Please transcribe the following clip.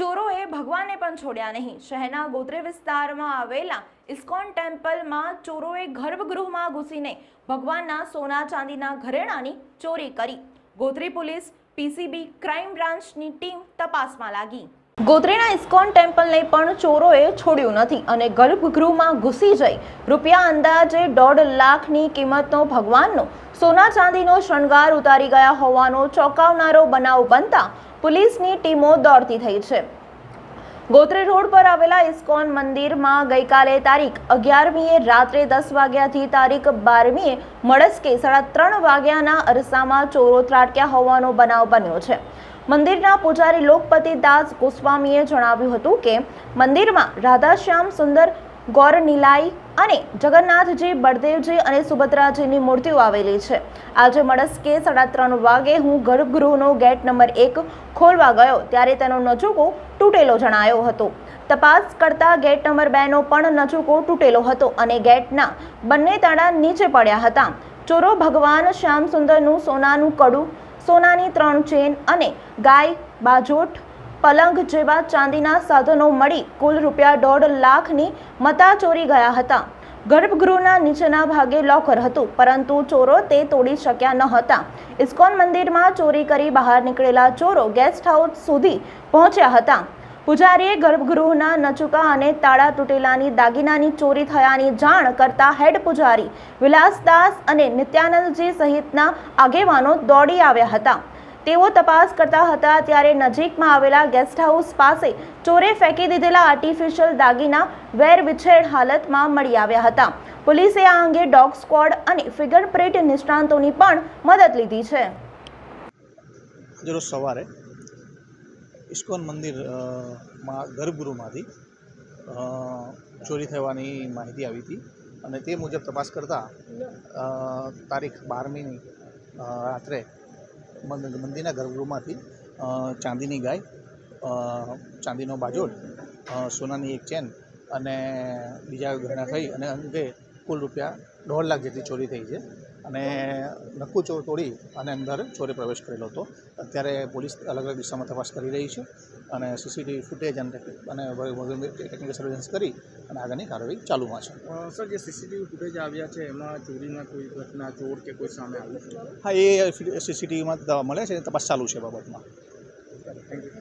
ચોરોએ ભગવાનને પણ છોડ્યા નહીં. શહેરના ગોત્રી વિસ્તારમાં આવેલા ઇસ્કોન ટેમ્પલમાં ચોરોએ ગર્ભગૃહમાં ઘૂસીને ભગવાનના સોના ચાંદીના ઘરેણાની ચોરી કરી. ગોત્રી પોલીસ પીસીબી ક્રાઇમ બ્રાન્ચની ટીમ તપાસમાં લાગી. ગોત્રીના ઇસ્કોન ટેમ્પલને પણ ચોરોએ છોડ્યું નથી અને ગર્ભગૃહમાં ઘૂસી જઈ રૂપિયા અંદાજે દોઢ લાખની કિંમતનો ભગવાનનો સોના ચાંદીનો શણગાર ઉતારી ગયા હોવાનો ચોંકાવનારો બનાવ બનતા પોલીસની ટીમો દોડતી થઈ છે. ગોત્રી રોડ પર આવેલા ઇસ્કોન મંદિરમાં ગઈકાલે તારીખ અગિયારમીએ રાત્રે દસ વાગ્યાથી તારીખ બારમીએ મળસ્કે સાડા ત્રણ વાગ્યાના અરસામાં ચોરો ત્રાટક્યા હોવાનો બનાવ બન્યો છે. મંદિરના પૂજારી લોકપતિ દાસ ગોસ્વામીએ જણાવ્યું હતું કે મંદિરમાં રાધાશ્યામ સુંદર ગૌર નિલાઈ અને જગન્નાથજી, બળદેવજી અને સુભદ્રાજીની મૂર્તિઓ આવેલી છે. આજે મળસ્કે સાડા ત્રણ વાગે હું ગર્ભગૃહનો ગેટ નંબર એક ખોલવા ગયો, ત્યારે તેનો નજુકો તૂટેલો જણાયો હતો. તપાસ કરતા ગેટ નંબર બેનો પણ નજુકો તૂટેલો હતો અને ગેટના બંને તાળા નીચે પડ્યા હતા. ચોરો ભગવાન શ્યામ સુંદરનું સોનાનું કડું, સોનાની ત્રણ ચેન અને ગાય બાજોટ પલંગ જેવા ચાંદીના સાધનો મળી કુલ રૂપિયા દોઢ લાખની મતા ચોરી ગયા હતા. ગર્ભગૃહના નીચેના ભાગે લોકર હતું, પરંતુ ચોરો તે તોડી શક્યા ન હતા. ઇસ્કોન મંદિરમાં ચોરી કરી બહાર નીકળેલા ચોરો ગેસ્ટ હાઉસ સુધી પહોંચ્યા હતા. પૂજારીએ ગર્ભગૃહના નચુકા અને તાળા તૂટેલાની દાગીનાની ચોરી થયાની જાણ કરતા હેડ પૂજારી વિલાસદાસ અને નિત્યાનંદજી સહિતના આગેવાનો દોડી આવ્યા હતા. તેઓ તપાસ કરતા હતા ત્યારે નજીકમાં આવેલા ગેસ્ટ હાઉસ પાસે ચોરે ફેંકી દીધેલા આર્ટિફિશિયલ દાગીના વેરવિછેડ હાલતમાં મળી આવ્યા હતા. પોલીસે આ અંગે ડોગ સ્ક્વોડ અને ફિંગરપ્રિન્ટ નિષ્ણાંતોની પણ મદદ લીધી છે. સવારે ઇસ્કોન મંદિરમાં ગર્ભગૃહમાંથી ચોરી થવાની માહિતી આવી હતી અને તે મુજબ તપાસ કરતાં તારીખ બારમીની રાત્રે મંદિરના ગર્ભગૃહમાંથી ચાંદીની ગાય ચાંદીનો બાજોડ સોનાની એક ચેન અને બીજા ઘરના થઈ અને અંગે કુલ રૂપિયા દોઢ લાખ જેટલી ચોરી થઈ છે. અને નક્કુ ચોર તોડી અને અંદર ચોરે પ્રવેશ કરેલો હતો. અત્યારે પોલીસ અલગ અલગ દિશામાં તપાસ કરી રહી છે અને સીસીટીવી ફૂટેજ અને અને ટેકનિકલ સર્વેલન્સ કરી અને આગળની કાર્યવાહી ચાલુમાં છે. સર જે સીસીટીવી ફૂટેજ આવ્યા છે એમાં ચોરીના કોઈ ઘટના ચોર કે કોઈ સામે આવ્યું હા એ સીસીટીવીમાં મળે છે તપાસ ચાલુ છે બાબતમાં. Thank you